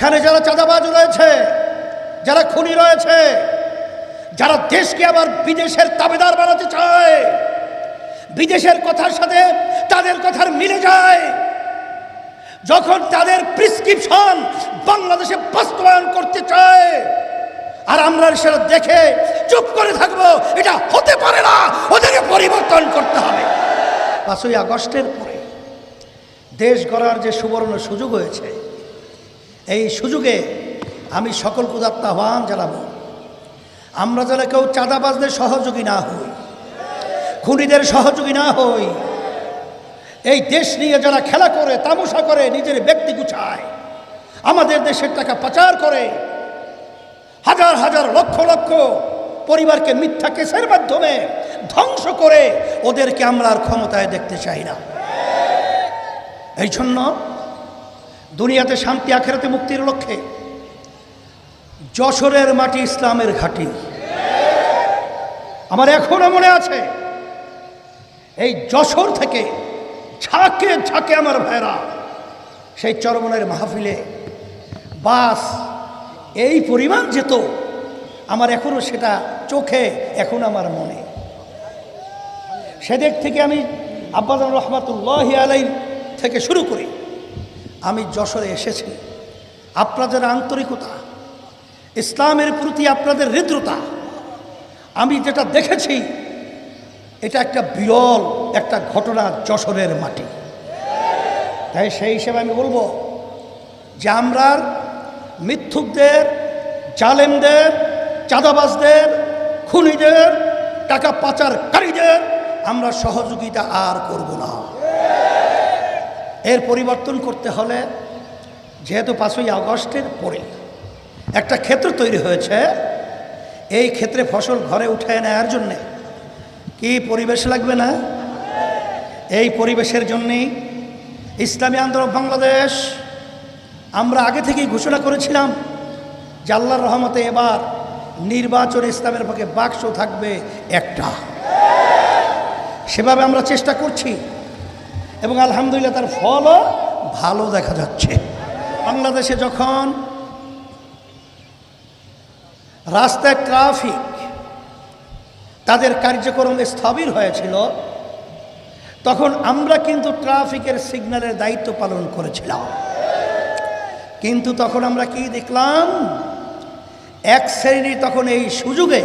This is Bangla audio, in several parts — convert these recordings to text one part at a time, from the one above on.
এখানে যারা চাঁদাবাজ রয়েছে, যারা খুনি রয়েছে, যারা দেশকে আবার বিদেশের তাবেদার বানাতে চায়, বিদেশের কথার সাথে তাদের কথার মিলে যায়। যখন তাদের প্রিসক্রিপশন বাংলাদেশে বাস্তবায়ন করতে চায়, আর আমরা সেটা দেখে চুপ করে থাকব, এটা হতে পারে না, ওদেরকে পরিবর্তন করতে হবে। পাঁচই আগস্টের পরে দেশ গড়ার যে সুবর্ণ সুযোগ হয়েছে এই সুযোগে আমি সকল কুদাত্তা আহ্বান জানাব। আমরা যেন কেউ চাঁদাবাজদের সহযোগী না হই, খুনিদের সহযোগী না হই, এই দেশ নিয়ে যারা খেলা করে তামাশা করে, নিজের ব্যক্তি গুছায়, আমাদের দেশের টাকা পাচার করে, হাজার হাজার লক্ষ লক্ষ পরিবারকে মিথ্যা কেসের মাধ্যমে ধ্বংস করে, ওদেরকে আমরা আর ক্ষমতায় দেখতে চাই না। এই জন্য দুনিয়াতে শান্তি, আখেরাতে মুক্তির লক্ষ্যে। যশোরের মাটি ইসলামের ঘাঁটি। আমার এখনও মনে আছে, এই যশোর থেকে ঝাঁকে ঝাঁকে আমার ভাইরা সেই চরমনের মাহফিলে বাস এই পরিমাণ যেত, আমার এখনও সেটা চোখে, এখন আমার মনে। সেদিক থেকে আমি আব্বাস রহমাতুল্লাহ আলাই থেকে শুরু করি। আমি যশোরে এসেছি। আপনাদের আন্তরিকতা, ইসলামের প্রতি আপনাদের হৃদ্রতা, আমি যেটা দেখেছি, এটা একটা বিরল একটা ঘটনা যশোরের মাটি। তাই সেই হিসেবে আমি বলব যে আমরা মিথ্যুকদের, জালেমদের, চাঁদাবাজদের, খুনিদের, টাকা পাচারকারীদের আমরা সহযোগিতা আর করব না। এর পরিবর্তন করতে হলে যেহেতু পাঁচই আগস্টের পরে একটা ক্ষেত্র তৈরি হয়েছে, এই ক্ষেত্রে ফসল ঘরে উঠে নেওয়ার জন্যে কি পরিবেশ লাগবে না? এই পরিবেশের জন্যেই ইসলামী আন্দোলন বাংলাদেশ, আমরা আগে থেকেই ঘোষণা করেছিলাম যে আল্লাহর রহমতে এবার নির্বাচন ইসলামের পক্ষে বাক্স থাকবে একটা। সেভাবে আমরা চেষ্টা করছি। এবং আলহামদুলিল্লাহ তার ফলও ভালো দেখা যাচ্ছে। বাংলাদেশে যখন রাস্তায় ট্রাফিক তাদের কার্যক্রম স্থবির হয়েছিল, তখন আমরা কিন্তু ট্রাফিকের সিগন্যালের দায়িত্ব পালন করেছিলাম। কিন্তু তখন আমরা কি দেখলাম? এক শ্রেণি তখন এই সুযোগে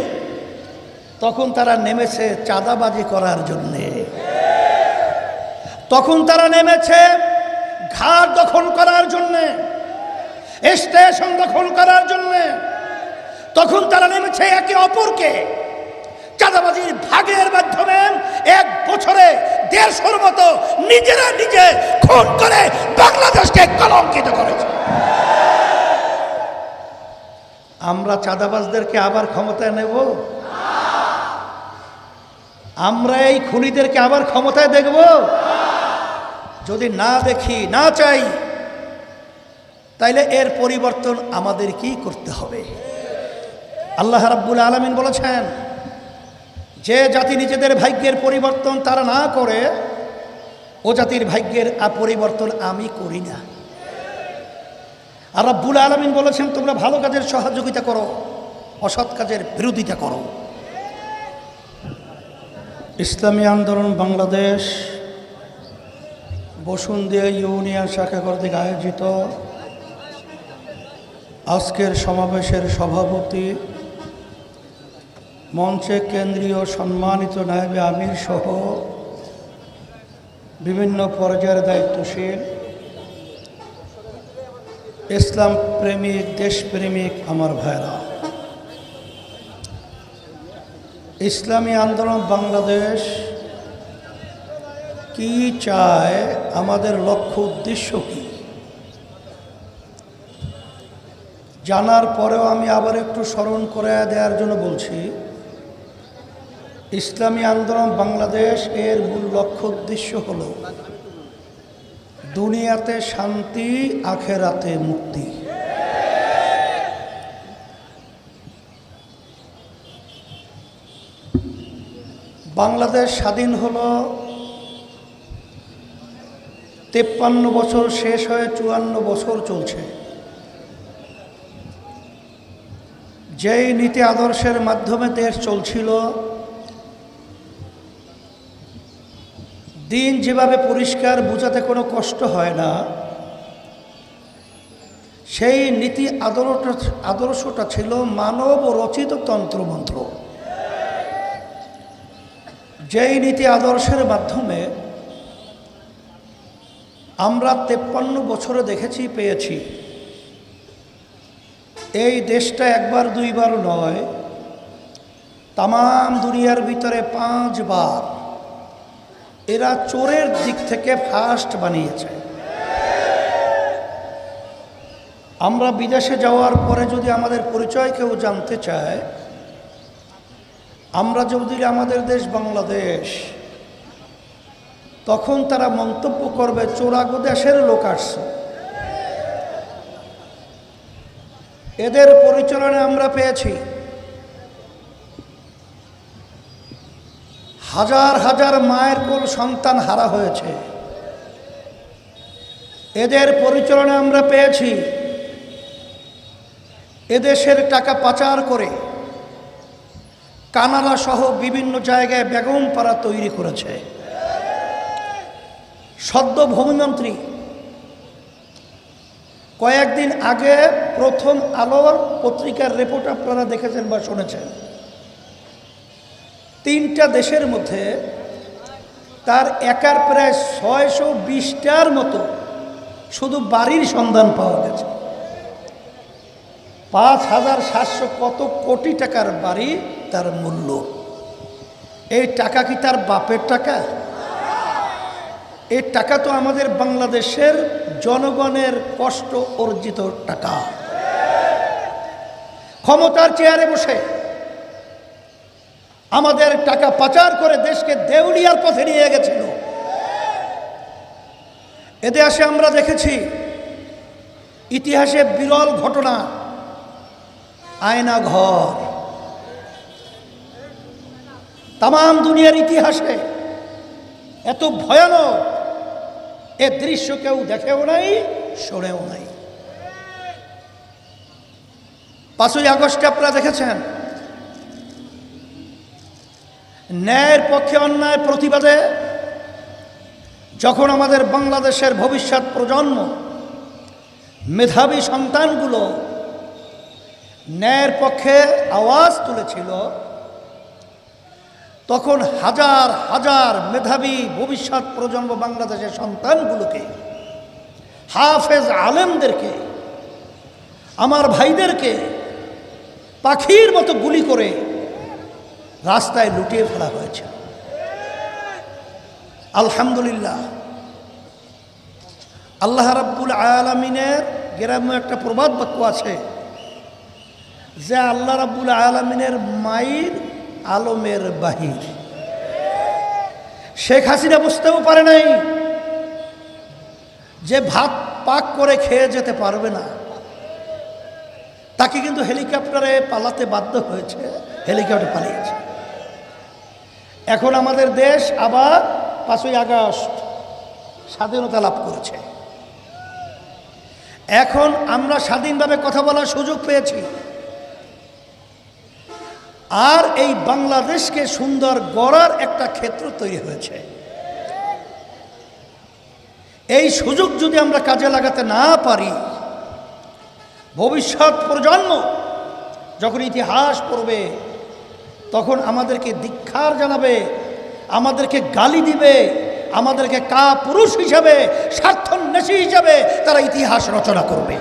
তখন তারা নেমেছে চাঁদাবাজি করার জন্যে। তখন তারা নেমেছে ঘাট দখল করার জন্যে, স্টেশন দখল করার জন্যে। তখন তারা নেমেছে একে অপরকে। চাঁদাবাজির ভাগের মাধ্যমে এক বছরে দেড়শোর মতো নিজেরা নিজে খুন করে বাংলাদেশকে কলঙ্কিত করেছে। আমরা চাঁদাবাজদেরকে আবার ক্ষমতায় নেব? আমরা এই খুনিদেরকে আবার ক্ষমতায় দেখব? যদি না দেখি, না চাই, তাইলে এর পরিবর্তন আমাদের কি করতে হবে। আল্লাহ রাব্বুল আলমিন বলেছেন, যে জাতি নিজেদের ভাগ্যের পরিবর্তন তারা না করে, ও জাতির ভাগ্যের পরিবর্তন আমি করি না। আর রব্বুল আলমিন বলেছেন, তোমরা ভালো কাজের সহযোগিতা করো, অসৎ কাজের বিরোধিতা করো। ইসলামী আন্দোলন বাংলাদেশ বসুন্দিয়া ইউনিয়ন শাখা কর্তৃক আয়োজিত আজকের সমাবেশের সভাপতি মঞ্চে কেন্দ্রীয় সম্মানিত নায়েবে আমির সহ বিভিন্ন পর্যায়ের দায়িত্বশীল ইসলাম প্রেমিক, দেশপ্রেমিক আমার ভাইরা। ইসলামী আন্দোলন বাংলাদেশ কি চায় আমাদের লক্ষ্য উদ্দেশ্য কি? জানার পরেও আমি আবার একটু স্মরণ করে দেওয়ার জন্য বলছি, ইসলামী আন্দোলন বাংলাদেশ এর মূল লক্ষ্য উদ্দেশ্য হল দুনিয়াতে শান্তি, আখেরাতে মুক্তি। বাংলাদেশ স্বাধীন হলো তেপ্পান্ন বছর শেষ হয়ে চুয়ান্ন বছর চলছে। যেই নীতি আদর্শের মাধ্যমে দেশ চলছিল, দিন যেভাবে পরিষ্কার বোঝাতে কোনো কষ্ট হয় না, সেই নীতি আদর্শটা আদর্শটা ছিল মানব রচিত তন্ত্রমন্ত্র। যেই নীতি আদর্শের মাধ্যমে আমরা তেপ্পান্ন বছরে দেখেছি, পেয়েছি। এই দেশটা একবার, দুইবার নয় তাম দুনিয়ার ভিতরে পাঁচবার এরা চোরের দিক থেকে ফার্স্ট বানিয়েছে। আমরা বিদেশে যাওয়ার পরে যদি আমাদের পরিচয় কেউ জানতে চায়, আমরা যদি আমাদের দেশ বাংলাদেশ তখন তারা মন্তব্য করবে, চোরাগো দেশের লোক আসছে। এদের পরিচালনা আমরা পেয়েছি হাজার হাজার মায়ের কোল সন্তান হারা হয়েছে। এদের পরিচালনা আমরা পেয়েছি এদেশের টাকা পাচার করে কানাডা সহ বিভিন্ন জায়গায় বেগম পাড়া তৈরি করেছে। সদ্য ভূমিমন্ত্রী। কয়েকদিন আগে প্রথম আলোর পত্রিকার রিপোর্ট আপনারা দেখেছেন বা শুনেছেন। তিনটা দেশের মধ্যে তার একার প্রায় ছয়শো বিশটার মতো শুধু বাড়ির সন্ধান পাওয়া গেছে। পাঁচ হাজার সাতশো কত কোটি টাকার বাড়ি তার মূল্য। এই টাকা কি তার বাপের টাকা? এই টাকা তো আমাদের বাংলাদেশের জনগণের কষ্ট অর্জিত টাকা। ক্ষমতার চেয়ারে বসে আমাদের টাকা পাচার করে দেশকে দেউলিয়ার পথে নিয়ে গেছিল। এতে আসে আমরা দেখেছি, ইতিহাসে বিরল ঘটনা আয়না ঘর তাম দুনিয়ার ইতিহাসে এত ভয়ানক এ দৃশ্য কেউ দেখেও নাই, শোনেও নাই। পাঁচই আগস্টে আপনারা দেখেছেন? ন্যায়ের পক্ষে অন্যায় প্রতিবাদে যখন আমাদের বাংলাদেশের ভবিষ্যৎ প্রজন্ম, মেধাবী সন্তানগুলো ন্যায়ের পক্ষে আওয়াজ তুলেছিল তখন হাজার হাজার মেধাবী ভবিষ্যৎ প্রজন্ম বাংলাদেশের সন্তানগুলোকে, হাফেজ আলেমদেরকে, আমার ভাইদেরকে পাখির মতো গুলি করে রাস্তায় লুটিয়ে ফেলা হয়েছে। আলহামদুলিল্লাহ, আল্লাহ রাব্বুল আলমিনের গ্রাম্য একটা প্রবাদ বাক্য আছে যে আল্লাহ রাব্বুল আলমিনের মায়ের আলমের বাহির। শেখ হাসিনা বুঝতেও পারে নাই যে ভাত পাক করে খেয়ে যেতে পারবে না। তাকে কিন্তু হেলিকপ্টারে পালাতে বাধ্য হয়েছে, হেলিকপ্টার পালিয়েছে। এখন আমাদের দেশ আবার পাঁচই আগস্ট স্বাধীনতা লাভ করেছে। এখন আমরা স্বাধীনভাবে কথা বলার সুযোগ পেয়েছি। আর এই বাংলাদেশকে সুন্দর গড়ার একটা ক্ষেত্র তৈরি হয়েছে। এই সুযোগ যদি আমরা কাজে লাগাতে না পারি, ভবিষ্যৎ প্রজন্ম যখন ইতিহাস পড়বে, তখন আমাদেরকে দীক্ষার জানাবে, আমাদেরকে গালি দিবে, আমাদেরকে কা পুরুষ হিসাবে, স্বার্থন্বেষী হিসাবে তারা ইতিহাস রচনা করবে।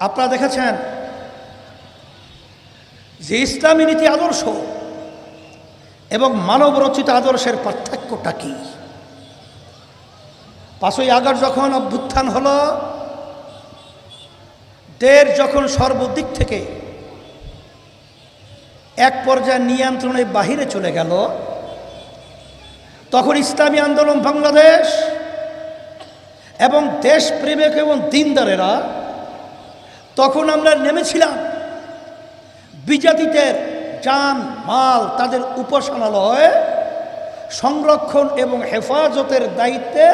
আপনারা দেখেছেন যে ইসলামী নীতি আদর্শ এবং মানব রচিত আদর্শের পার্থক্যটা কি? পাঁচই আগস্ট যখন অভ্যুত্থান হলো, দেশ যখন সর্বদিক থেকে এক পর্যায়ে নিয়ন্ত্রণের বাহিরে চলে গেল, তখন ইসলামী আন্দোলন বাংলাদেশ এবং দেশপ্রেমিক এবং দিনদারেরা, তখন আমরা নেমেছিলাম। বিজাতিদের যান মাল তাদের উপাসনালয় সংরক্ষণ এবং হেফাজতের দায়িত্বে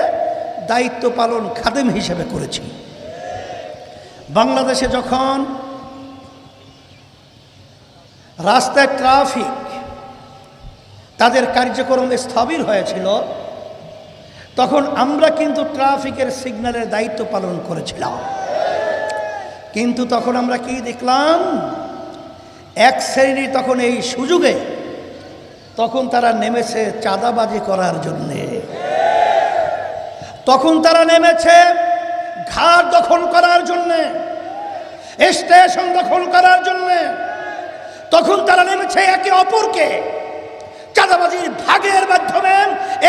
দায়িত্ব পালন খাদেম হিসেবে করেছি। বাংলাদেশে যখন রাস্তায় ট্রাফিক তাদের কার্যক্রম স্থবির হয়েছিল, তখন আমরা কিন্তু ট্রাফিকের সিগন্যালের দায়িত্ব পালন করেছিলাম। কিন্তু তখন আমরা কি দেখলাম? এক শ্রেণি তখন এই সুযোগে, তখন তারা নেমেছে চাঁদাবাজি করার জন্যে। তখন তারা নেমেছে ঘাট দখল করার জন্যে, স্টেশন দখল করার জন্যে। তখন তারা নেমেছে একে অপরকে। চাঁদাবাজির ভাগের মাধ্যমে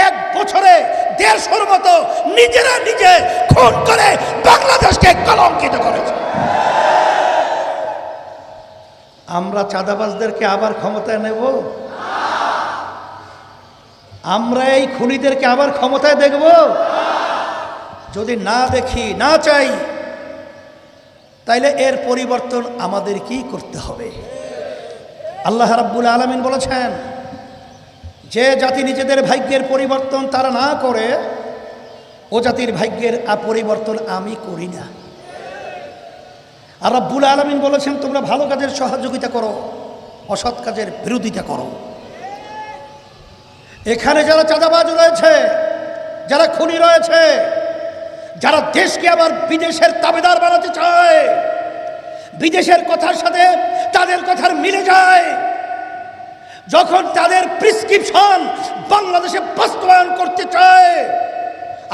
এক বছরে দেড়শোর মতো নিজেরা নিজে খুন করে বাংলাদেশকে কলঙ্কিত করেছে আমরা চাঁদাবাজদেরকে আবার ক্ষমতায় নেব? আমরা এই খুনিদেরকে আবার ক্ষমতায় দেখব? যদি না দেখি, না চাই, তাইলে এর পরিবর্তন আমাদের কি করতে হবে। আল্লাহ রাব্বুল আলমিন বলেছেন, যে জাতি নিজেদের ভাগ্যের পরিবর্তন তারা না করে, ও জাতির ভাগ্যের পরিবর্তন আমি করি না। আর রব্বুল আলমিন বলেছেন, তোমরা ভালো কাজের সহযোগিতা করো, অসৎ কাজের বিরোধিতা করো। এখানে যারা চাঁদাবাজ রয়েছে, যারা খুনি রয়েছে, যারা দেশকে আবার বিদেশের তাবেদার বানাতে চায়, বিদেশের কথার সাথে তাদের কথার মিলে যায়, যখন তাদের প্রিসক্রিপশন বাংলাদেশে বাস্তবায়ন করতে চায়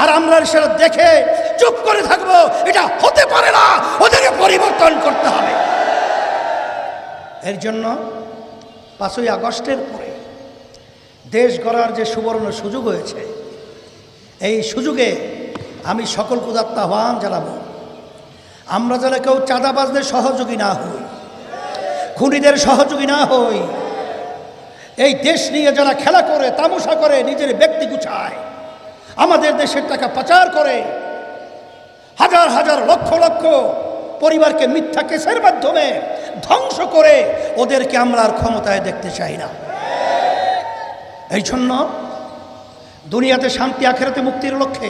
আর আমরা সেটা দেখে চুপ করে থাকব, এটা হতে পারে না, ওদেরকে পরিবর্তন করতে হবে। এর জন্য পাঁচই আগস্টের পরে দেশ গড়ার যে সুবর্ণ সুযোগ হয়েছে, এই সুযোগে আমি সকল কুদাত্ত আহ্বান জানাব। আমরা যেন কেউ চাঁদাবাজদের সহযোগী না হই, খুনিদের সহযোগী না হই, এই দেশ নিয়ে যারা খেলা করে তামাশা করে, নিজের ব্যক্তি গুছায়। আমাদের দেশের টাকা পাচার করে। হাজার হাজার, লক্ষ লক্ষ পরিবারকে মিথ্যা কেসের মাধ্যমে ধ্বংস করে ওদেরকে আমরা আর ক্ষমতায় দেখতে চাই না। এই জন্য দুনিয়াতে শান্তি, আখেরাতে মুক্তির লক্ষ্যে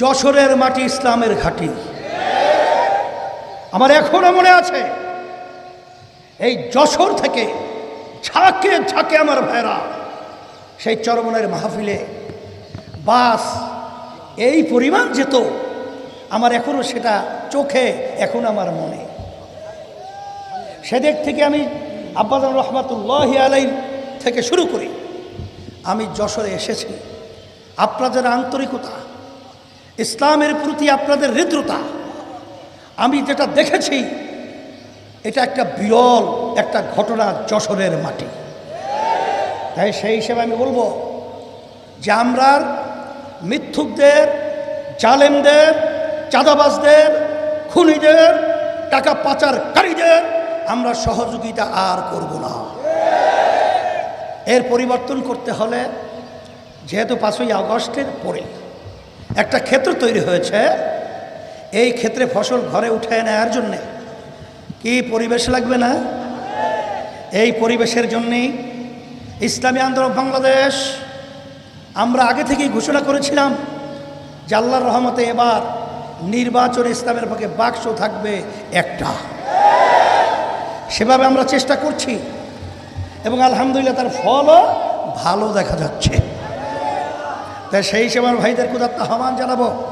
যশোরের মাটি ইসলামের ঘাঁটি। আমার এখনও মনে আছে, এই যশোর থেকে ঝাঁকে ঝাঁকে আমার ভাইরা সেই চরমনের মাহফিলে বাস, এই পরিমাণ যেত আমার এখনও সেটা চোখে, এখন আমার মনে। সেদিক থেকে আমি আব্বাজান রহমাতুল্লাহ আলাই থেকে শুরু করি। আমি যশোরে এসেছি। আপনাদের আন্তরিকতা, ইসলামের প্রতি আপনাদের হৃদ্রতা, আমি যেটা দেখেছি, এটা একটা বিরল একটা ঘটনা যশোরের মাটি। তাই সেই হিসেবে আমি বলব যে আমরা মিথ্যুকদের, জালেমদের, চাঁদাবাজদের, খুনিদের, টাকা পাচারকারীদের আমরা সহযোগিতা আর করব না। এর পরিবর্তন করতে হলে যেহেতু পাঁচই আগস্টের পরে একটা ক্ষেত্র তৈরি হয়েছে, এই ক্ষেত্রে ফসল ঘরে উঠে নেওয়ার জন্যে কি পরিবেশ লাগবে না? এই পরিবেশের জন্যেই ইসলামী আন্দোলন বাংলাদেশ আমরা আগে থেকেই ঘোষণা করেছিলাম যে আল্লাহর রহমতে এবার নির্বাচন ইসলামের পক্ষে বাক্স থাকবে একটা। সেভাবে আমরা চেষ্টা করছি এবং আলহামদুলিল্লাহ তার ফলও ভালো দেখা যাচ্ছে। তাই সেই হিসেবে ভাইদের কুদাত্ত আহ্বান জানাব।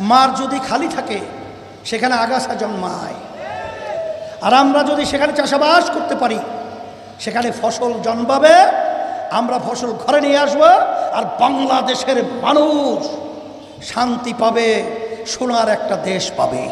মার যদি খালি থাকে, সেখানে আগাছা জন্মায়। আর আমরা যদি সেখানে চাষাবাস করতে পারি, সেখানে ফসল জন্মাবে আমরা ফসল ঘরে নিয়ে আসব আর বাংলাদেশের মানুষ শান্তি পাবে সোনার একটা দেশ পাবে।